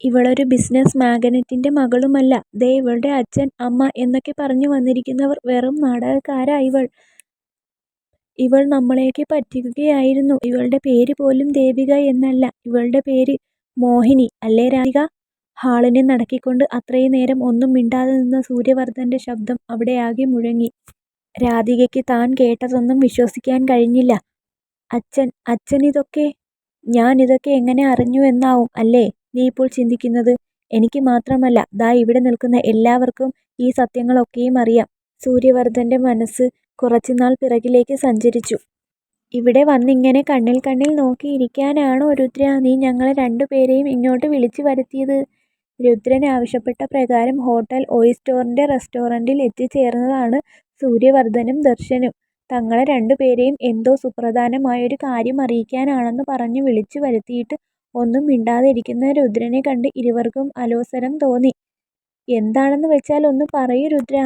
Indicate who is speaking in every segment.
Speaker 1: ഇവളൊരു business മാഗ്നറ്റിന്റെ മകളുമല്ല. ദേ ഇവളുടെ അച്ഛൻ, അമ്മ എന്നൊക്കെ പറഞ്ഞു വന്നിരിക്കുന്നവർ വെറും നാടകക്കാരാ ഇവൾ. ഇവൾ നമ്മളെയൊക്കെ പറ്റിക്കുകയായിരുന്നു. ഇവളുടെ പേര് പോലും ദേവിക എന്നല്ല. ഇവളുടെ പേര് മോഹിനി. അല്ലേ രാധിക? ഹാളിനെ നടക്കിക്കൊണ്ട് അത്രയും നേരം ഒന്നും മിണ്ടാതെ നിന്ന സൂര്യവർദ്ധന്റെ ശബ്ദം അവിടെയാകെ മുഴങ്ങി. രാധികയ്ക്ക് താൻ കേട്ടതൊന്നും വിശ്വസിക്കാൻ കഴിഞ്ഞില്ല. അച്ഛൻ അച്ഛൻ ഇതൊക്കെ ഞാൻ ഇതൊക്കെ എങ്ങനെ അറിഞ്ഞു എന്നാവും അല്ലേ നീ ഇപ്പോൾ ചിന്തിക്കുന്നത്. എനിക്ക് മാത്രമല്ല ദാ ഇവിടെ നിൽക്കുന്ന എല്ലാവർക്കും ഈ സത്യങ്ങളൊക്കെയും അറിയാം. സൂര്യവർദ്ധന്റെ മനസ്സ് കുറച്ചുനാൾ പിറകിലേക്ക് സഞ്ചരിച്ചു. ഇവിടെ വന്നിങ്ങനെ കണ്ണിൽ കണ്ണിൽ നോക്കി രുദ്ര രുദ്രാ നീ ഞങ്ങളെ രണ്ടുപേരെയും ഇങ്ങോട്ട് വിളിച്ചു വരുത്തിയത്. രുദ്രൻ ആവശ്യപ്പെട്ട പ്രകാരം ഹോട്ടൽ ഓയിസ്റ്റോറിന്റെ റെസ്റ്റോറന്റിൽ എത്തിച്ചേർന്നതാണ് സൂര്യവർദ്ധനും ദർശനും. തങ്ങളെ രണ്ടുപേരെയും എന്തോ സുപ്രധാനമായൊരു കാര്യം അറിയിക്കാനാണെന്ന് പറഞ്ഞു വിളിച്ചു വരുത്തിയിട്ട് ഒന്നും മിണ്ടാതിരിക്കുന്ന രുദ്രനെ കണ്ട് ഇരുവർക്കും അലോസരം തോന്നി. എന്താണെന്ന് വെച്ചാൽ ഒന്ന് പറയൂ രുദ്ര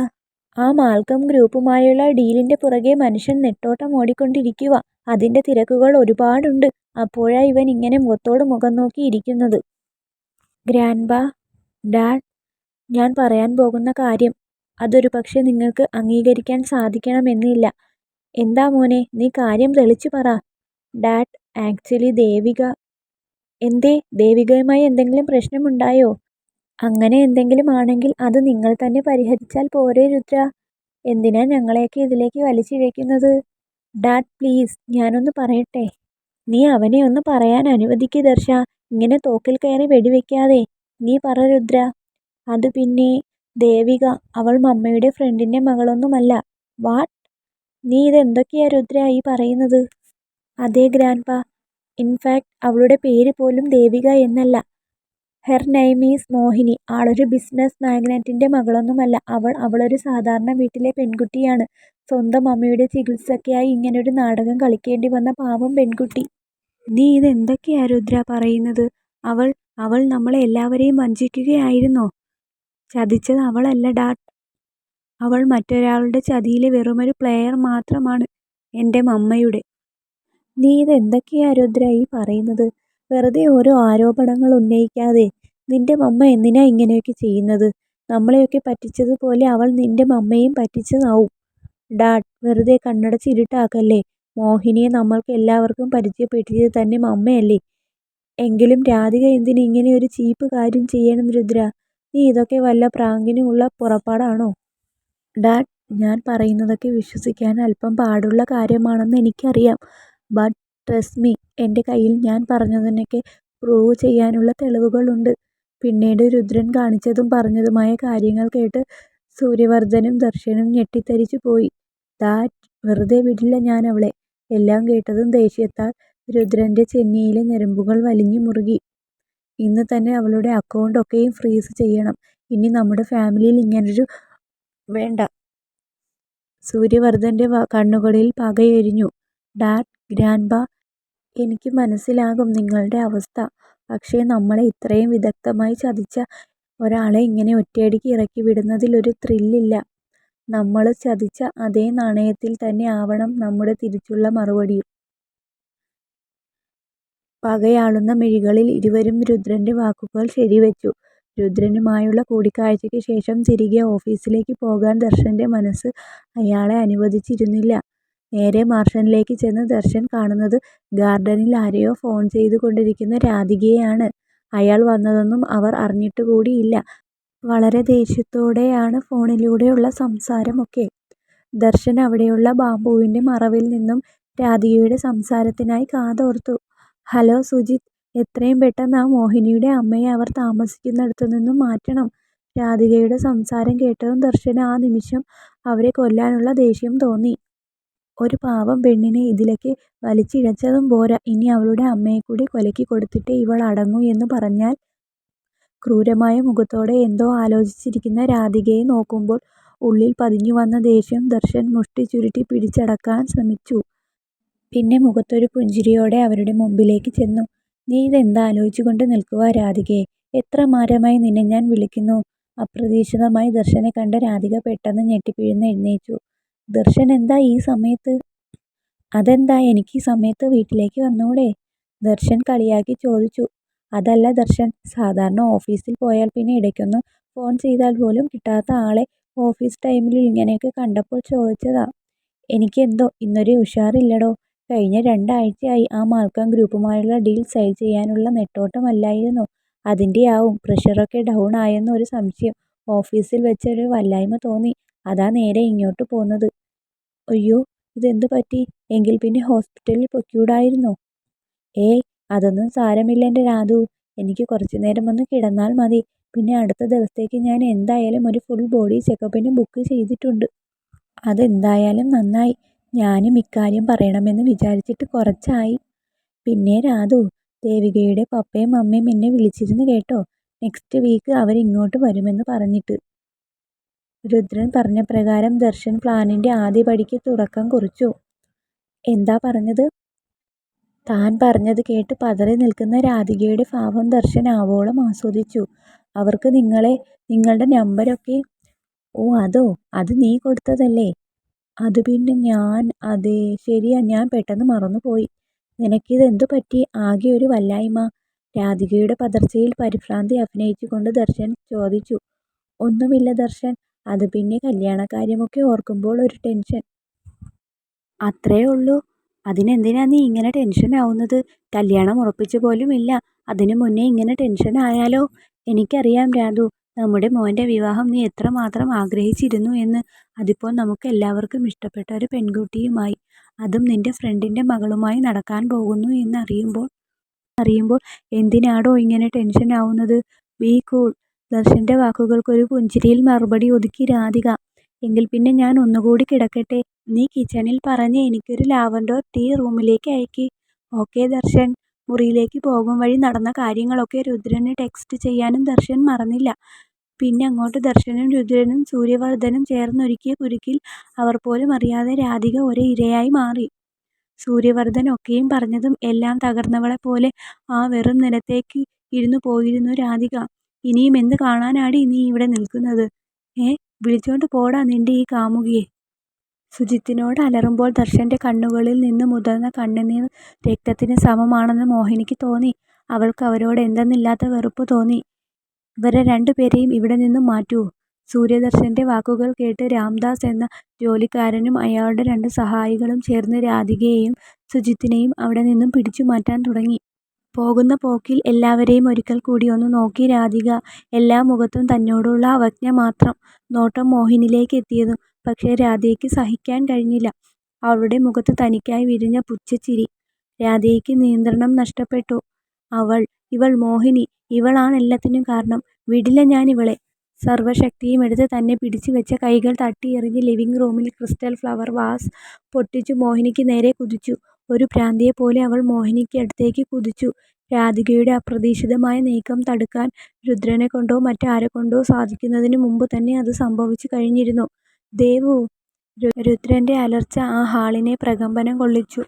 Speaker 1: ആ മാൽക്കം ഗ്രൂപ്പുമായുള്ള ഡീലിന്റെ പുറകെ മനുഷ്യൻ നെട്ടോട്ടം ഓടിക്കൊണ്ടിരിക്കുക അതിന്റെ തിരക്കുകൾ ഒരുപാടുണ്ട്. അപ്പോഴാ ഇവൻ ഇങ്ങനെ മുഖത്തോട് മുഖം നോക്കി ഇരിക്കുന്നത്. ഡാഡ് ഞാൻ പറയാൻ പോകുന്ന കാര്യം അതൊരു പക്ഷേ നിങ്ങൾക്ക് അംഗീകരിക്കാൻ സാധിക്കണമെന്നില്ല. എന്താ മോനെ നീ കാര്യം തെളിച്ചു പറ. ഡാഡ് ആക്ച്വലി ദേവിക എന്തേ ദേവികയുമായി എന്തെങ്കിലും പ്രശ്നമുണ്ടായോ. അങ്ങനെ എന്തെങ്കിലും ആണെങ്കിൽ അത് നിങ്ങൾ തന്നെ പരിഹരിച്ചാൽ പോരേ രുദ്ര എന്തിനാ ഞങ്ങളെയൊക്കെ ഇതിലേക്ക് വലിച്ചിഴയ്ക്കുന്നത്. ഡാഡ് പ്ലീസ് ഞാനൊന്ന് പറയട്ടെ. നീ അവനെ ഒന്ന് പറയാൻ അനുവദിക്ക് ദർശ ഇങ്ങനെ തോക്കിൽ കയറി വെടിവെക്കാതെ. നീ പറ രുദ്ര അത് പിന്നെ ദേവിക അവൾ മമ്മയുടെ ഫ്രണ്ടിന്റെ മകളൊന്നുമല്ല. വാട്ട് നീ ഇതെന്തൊക്കെയാ രുദ്ര ഈ പറയുന്നത്. അതേ ഗ്രാൻഡ്പാ ഇൻഫാക്ട് അവളുടെ പേര് പോലും ദേവിക എന്നല്ല. Her name is Mohini. ആളൊരു ബിസിനസ് മാഗ്നറ്റിന്റെ മകളൊന്നുമല്ല. അവൾ അവളൊരു സാധാരണ വീട്ടിലെ പെൺകുട്ടിയാണ്. സ്വന്തം അമ്മയുടെ ചികിത്സയ്ക്കായി ഇങ്ങനൊരു നാടകം കളിക്കേണ്ടി വന്ന പാവം പെൺകുട്ടി. നീ ഇത് രുദ്ര രുദ്രാ പറയുന്നത്. അവൾ അവൾ നമ്മളെ എല്ലാവരെയും വഞ്ചിക്കുകയായിരുന്നോ. ചതിച്ചത് അവളല്ല ഡാട്ട് അവൾ മറ്റൊരാളുടെ ചതിയിലെ വെറുമൊരു പ്ലെയർ മാത്രമാണ്. എന്റെ മമ്മയുടെ. നീ ഇത് എന്തൊക്കെയാ രുദ്രാ ഈ പറയുന്നത്. വെറുതെ ഓരോ ആരോപണങ്ങൾ ഉന്നയിക്കാതെ. നിന്റെ മമ്മ എന്തിനാ ഇങ്ങനെയൊക്കെ ചെയ്യുന്നത്. നമ്മളെയൊക്കെ പറ്റിച്ചതുപോലെ അവൾ നിന്റെ മമ്മയും പറ്റിച്ചതാവും. ഡാഡ് വെറുതെ കണ്ണടച്ച് ഇരുട്ടാക്കല്ലേ. മോഹിനിയെ നമ്മൾക്ക് എല്ലാവർക്കും പരിചയപ്പെടുത്തിയത് തന്നെ മമ്മയല്ലേ. എങ്കിലും രാധിക എന്തിന് ഇങ്ങനെ ഒരു ചീപ്പ് കാര്യം ചെയ്യണം രുദ്ര നീ ഇതൊക്കെ വല്ല പ്രാങ്കിനുമുള്ള പുറപ്പാടാണോ. ഡാഡ് ഞാൻ പറയുന്നതൊക്കെ വിശ്വസിക്കാൻ അല്പം പാടുള്ള കാര്യമാണെന്ന് എനിക്കറിയാം. ബട്ട് ട്രസ്റ്റ് മീ എന്റെ കയ്യിൽ ഞാൻ പറഞ്ഞതിനൊക്കെ പ്രൂവ് ചെയ്യാനുള്ള തെളിവുകളുണ്ട് പിന്നീട് രുദ്രൻ കാണിച്ചതും പറഞ്ഞതുമായ കാര്യങ്ങൾ കേട്ട് സൂര്യവർദ്ധനും ദർശനും ഞെട്ടിത്തരിച്ചു പോയി. ദാറ്റ് വെറുതെ വിടില്ല ഞാൻ അവളെ. എല്ലാം കേട്ടതും ദേഷ്യത്താൽ രുദ്രന്റെ ചെന്നിയിലെ ഞരമ്പുകൾ വലിഞ്ഞു മുറുകി. ഇന്ന് തന്നെ അവളുടെ അക്കൗണ്ട് ഒക്കെയും ഫ്രീസ് ചെയ്യണം. ഇനി നമ്മുടെ ഫാമിലിയിൽ ഇങ്ങനൊരു വേണ്ട. സൂര്യവർധന്റെ കണ്ണുകളിൽ പകയെരിഞ്ഞു. ഡാഡ് ഗ്രാൻഡ്പാ എനിക്ക് മനസ്സിലാകും നിങ്ങളുടെ അവസ്ഥ. പക്ഷേ നമ്മളെ ഇത്രയും വിദഗ്ധമായി ചതിച്ച ഒരാളെ ഇങ്ങനെ ഒറ്റയടിക്ക് ഇറക്കി വിടുന്നതിൽ ഒരു ത്രില്ലില്ല. നമ്മൾ ചതിച്ച അതേ നാണയത്തിൽ തന്നെ ആവണം നമ്മുടെ തിരിച്ചുള്ള മറുപടിയും. പകയാളുന്ന മിഴികളിൽ ഇരുവരും രുദ്രന്റെ വാക്കുകൾ ശരിവെച്ചു. രുദ്രനുമായുള്ള കൂടിക്കാഴ്ചയ്ക്ക് ശേഷം തിരികെ ഓഫീസിലേക്ക് പോകാൻ ദർശന്റെ മനസ്സ് അയാളെ അനുവദിച്ചിരുന്നില്ല. നേരെ മാർഷലിലേക്ക് ചെന്ന് ദർശൻ കാണുന്നത് ഗാർഡനിൽ ആരെയോ ഫോൺ ചെയ്തുകൊണ്ടിരിക്കുന്ന രാധികയെയാണ്. അയാൾ വന്നതൊന്നും അവർ അറിഞ്ഞിട്ട് കൂടിയില്ല. വളരെ ദേഷ്യത്തോടെയാണ് ഫോണിലൂടെയുള്ള സംസാരമൊക്കെ. ദർശൻ അവിടെയുള്ള ബാംബുവിന്റെ മറവിൽ നിന്നും രാധികയുടെ സംസാരത്തിനായി കാതോർത്തു. ഹലോ സുജിത് എത്രയും പെട്ടെന്ന് ആ മോഹിനിയുടെ അമ്മയെ അവർ താമസിക്കുന്നിടത്തു നിന്നും മാറ്റണം. രാധികയുടെ സംസാരം കേട്ടതും ദർശന് ആ നിമിഷം അവരെ കൊല്ലാനുള്ള ദേഷ്യം തോന്നി. ഒരു പാവം പെണ്ണിനെ ഇതിലേക്ക് വലിച്ചിഴച്ചതും പോരാ ഇനി അവളുടെ അമ്മയെക്കൂടി കൊലക്കി കൊടുത്തിട്ടേ അടങ്ങൂ എന്ന് പറഞ്ഞാൽ. ക്രൂരമായ മുഖത്തോടെ എന്തോ ആലോചിച്ചിരിക്കുന്ന രാധികയെ നോക്കുമ്പോൾ ഉള്ളിൽ പതിഞ്ഞു വന്ന ദേഷ്യം ദർശൻ മുഷ്ടി ചുരുട്ടി പിടിച്ചടക്കാൻ ശ്രമിച്ചു. പിന്നെ മുഖത്തൊരു പുഞ്ചിരിയോടെ അവരുടെ മുമ്പിലേക്ക് ചെന്നു. നീ ഇതെന്താലോചിച്ചുകൊണ്ട് നിൽക്കുവാ രാധികേ. എത്ര മാരമായി നിന്നെ ഞാൻ വിളിക്കുന്നു. അപ്രതീക്ഷിതമായി ദർശനെ കണ്ട രാധിക പെട്ടെന്ന് ഞെട്ടിപ്പിടഞ്ഞ് എഴുന്നേറ്റു. ദർശൻ എന്താ ഈ സമയത്ത്. അതെന്താ എനിക്ക് ഈ സമയത്ത് വീട്ടിലേക്ക് വന്നൂടെ. ദർശൻ കളിയാക്കി ചോദിച്ചു. അതല്ല ദർശൻ. സാധാരണ ഓഫീസിൽ പോയാൽ പിന്നെ ഇടയ്ക്കൊന്ന് ഫോൺ ചെയ്താൽ പോലും കിട്ടാത്ത ആളെ ഓഫീസ് ടൈമിൽ ഇങ്ങനെയൊക്കെ കണ്ടപ്പോൾ ചോദിച്ചതാ. എനിക്കെന്തോ ഇന്നൊരു ഉഷാറില്ലടോ കഴിഞ്ഞ രണ്ടാഴ്ചയായി ആ മാൽക്കം ഗ്രൂപ്പുമായുള്ള ഡീൽ സൈൻ ചെയ്യാനുള്ള നെട്ടോട്ടമല്ലായിരുന്നു അതിന്റെ ആവും പ്രഷറൊക്കെ ഡൗൺ ആയെന്നൊരു സംശയം. ഓഫീസിൽ വെച്ചൊരു വല്ലായ്മ തോന്നി. അതാ നേരെ ഇങ്ങോട്ട് പോന്നത്. അയ്യോ ഇതെന്ത് പറ്റി. എങ്കിൽ പിന്നെ ഹോസ്പിറ്റലിൽ പൊയ്ക്കൂടായിരുന്നോ. ഏയ് അതൊന്നും സാരമില്ല എന്റെ രാധു എനിക്ക് കുറച്ചുനേരം ഒന്ന് കിടന്നാൽ മതി. പിന്നെ അടുത്ത ദിവസത്തേക്ക് ഞാൻ എന്തായാലും ഒരു ഫുൾ ബോഡി ചെക്കപ്പിന് ബുക്ക് ചെയ്തിട്ടുണ്ട്. അതെന്തായാലും നന്നായി. ഞാനും ഇക്കാര്യം പറയണമെന്ന് വിചാരിച്ചിട്ട് കുറച്ചായി. പിന്നെ രാധു ദേവികയുടെ പപ്പയും അമ്മയും എന്നെ വിളിച്ചിരുന്നു കേട്ടോ. നെക്സ്റ്റ് വീക്ക് അവരിങ്ങോട്ട് വരുമെന്ന് പറഞ്ഞിട്ട്. രുദ്രൻ പറഞ്ഞ പ്രകാരം ദർശൻ പ്ലാനിന്റെ ആദ്യപടിക്ക് തുടക്കം കുറിച്ചു. എന്താ പറഞ്ഞത്. താൻ പറഞ്ഞത് കേട്ട് പതറി നിൽക്കുന്ന രാധികയുടെ ഭാവം ദർശൻ ആവോളം ആസ്വദിച്ചു. അവർക്ക് നിങ്ങളെ നിങ്ങളുടെ നമ്പരൊക്കെ. ഓ അതോ. അത് നീ കൊടുത്തതല്ലേ. അത് പിന്നെ ഞാൻ അതെ ശരിയാ ഞാൻ പെട്ടെന്ന് മറന്നുപോയി. നിനക്കിതെന്തു പറ്റി. ആകെ ഒരു വല്ലായ്മ. രാധികയുടെ പതർച്ചയിൽ പരിഭ്രാന്തി അഭിനയിച്ചുകൊണ്ട് ദർശൻ ചോദിച്ചു. ഒന്നുമില്ല ദർശൻ. അത് പിന്നെ കല്യാണക്കാര്യമൊക്കെ ഓർക്കുമ്പോൾ ഒരു ടെൻഷൻ. അത്രേ ഉള്ളൂ. അതിനെന്തിനാ നീ ഇങ്ങനെ ടെൻഷൻ ആവുന്നത്. കല്യാണം ഉറപ്പിച്ചു പോലും ഇല്ല. അതിനു മുന്നേ ഇങ്ങനെ ടെൻഷൻ ആയാലോ. എനിക്കറിയാം രാധു നമ്മുടെ മോന്റെ വിവാഹം നീ എത്രമാത്രം ആഗ്രഹിച്ചിരുന്നു എന്ന്. അതിപ്പോൾ നമുക്കെല്ലാവർക്കും ഇഷ്ടപ്പെട്ട ഒരു പെൺകുട്ടിയുമായി അതും നിന്റെ ഫ്രണ്ടിന്റെ മകളുമായി നടക്കാൻ പോകുന്നു എന്നറിയുമ്പോൾ അറിയുമ്പോൾ എന്തിനാടോ ഇങ്ങനെ ടെൻഷൻ ആവുന്നത്. Be cool. ദർശന്റെ വാക്കുകൾക്ക് ഒരു പുഞ്ചിരിയിൽ മറുപടി ഒതുക്കി രാധിക. എങ്കിൽ പിന്നെ ഞാൻ ഒന്നുകൂടി കിടക്കട്ടെ. നീ കിച്ചണിൽ പറഞ്ഞ് എനിക്കൊരു ലാവൻഡർ ടീ റൂമിലേക്ക് അയക്ക്. ഓക്കേ ദർശൻ. മുറിയിലേക്ക് പോകും വഴി നടന്ന കാര്യങ്ങളൊക്കെ രുദ്രന് ടെക്സ്റ്റ് ചെയ്യാനും ദർശൻ മറന്നില്ല. പിന്നെ അങ്ങോട്ട് ദർശനും രുദ്രനും സൂര്യവർദ്ധനും ചേർന്നൊരുക്കിയ കുരുക്കിൽ അവർ പോലും അറിയാതെ രാധിക ഒരു ഇരയായി മാറി. സൂര്യവർദ്ധൻ ഒക്കെയും പറഞ്ഞതും എല്ലാം തകർന്നവളെപ്പോലെ ആ വെറും നിലത്തേക്ക് ഇരുന്നു പോയിരുന്നു രാധിക. ഇനിയും എന്ത് കാണാനാടി നീ ഇവിടെ നിൽക്കുന്നത്. ഏ വിളിച്ചോണ്ട് പോടാ നിന്റെ ഈ കാമുകിയെ. സുജിത്തിനോട് അലറുമ്പോൾ ദർശന്റെ കണ്ണുകളിൽ നിന്ന് മുതിർന്ന കണ്ണുനീർ രക്തത്തിന് സമമാണെന്ന് മോഹിനിക്ക് തോന്നി. അവൾക്ക് അവരോട് എന്തെന്നില്ലാത്ത വെറുപ്പ് തോന്നി. ഇവരെ രണ്ടുപേരെയും ഇവിടെ നിന്നും മാറ്റൂ. സൂര്യദർശന്റെ വാക്കുകൾ കേട്ട് രാംദാസ് എന്ന ജോലിക്കാരനും അയാളുടെ രണ്ട് സഹായികളും ചേർന്ന് രാധികയെയും സുജിത്തിനെയും അവിടെ നിന്നും പിടിച്ചു മാറ്റാൻ തുടങ്ങി. പോകുന്ന പോക്കിൽ എല്ലാവരെയും ഒരിക്കൽ കൂടി ഒന്ന് നോക്കി രാധിക. എല്ലാ മുഖത്തും തന്നോടുള്ള അവജ്ഞ മാത്രം. നോട്ടം മോഹിനിയിലേക്ക് എത്തിയതും പക്ഷേ രാധയ്ക്ക് സഹിക്കാൻ കഴിഞ്ഞില്ല. അവളുടെ മുഖത്ത് തനിക്കായി വിരിഞ്ഞ പുച്ഛച്ചിരി. രാധയ്ക്ക് നിയന്ത്രണം നഷ്ടപ്പെട്ടു. അവൾ ഇവൾ മോഹിനി ഇവളാണ് എല്ലാത്തിനും കാരണം. വിടില്ല ഞാൻ ഇവളെ. സർവശക്തിയുമെടുത്ത് തന്നെ പിടിച്ചു വെച്ച കൈകൾ തട്ടിയെറിഞ്ഞ് ലിവിംഗ് റൂമിൽ ക്രിസ്റ്റൽ ഫ്ലവർ വാസ് പൊട്ടിച്ചു മോഹിനിക്ക് നേരെ കുതിച്ചു. ഒരു ഭ്രാന്തിയെപ്പോലെ അവൾ മോഹിനിക്ക് അടുത്തേക്ക് കുതിച്ചു. രാധികയുടെ അപ്രതീക്ഷിതമായ നീക്കം തടുക്കാൻ മറ്റാരെ കൊണ്ടോ സാധിക്കുന്നതിന് മുമ്പ് തന്നെ അത് സംഭവിച്ചു കഴിഞ്ഞിരുന്നു. ദേവൂ. രുദ്രന്റെ അലർച്ച ആ ഹാളിനെ പ്രകമ്പനം കൊള്ളിച്ചു.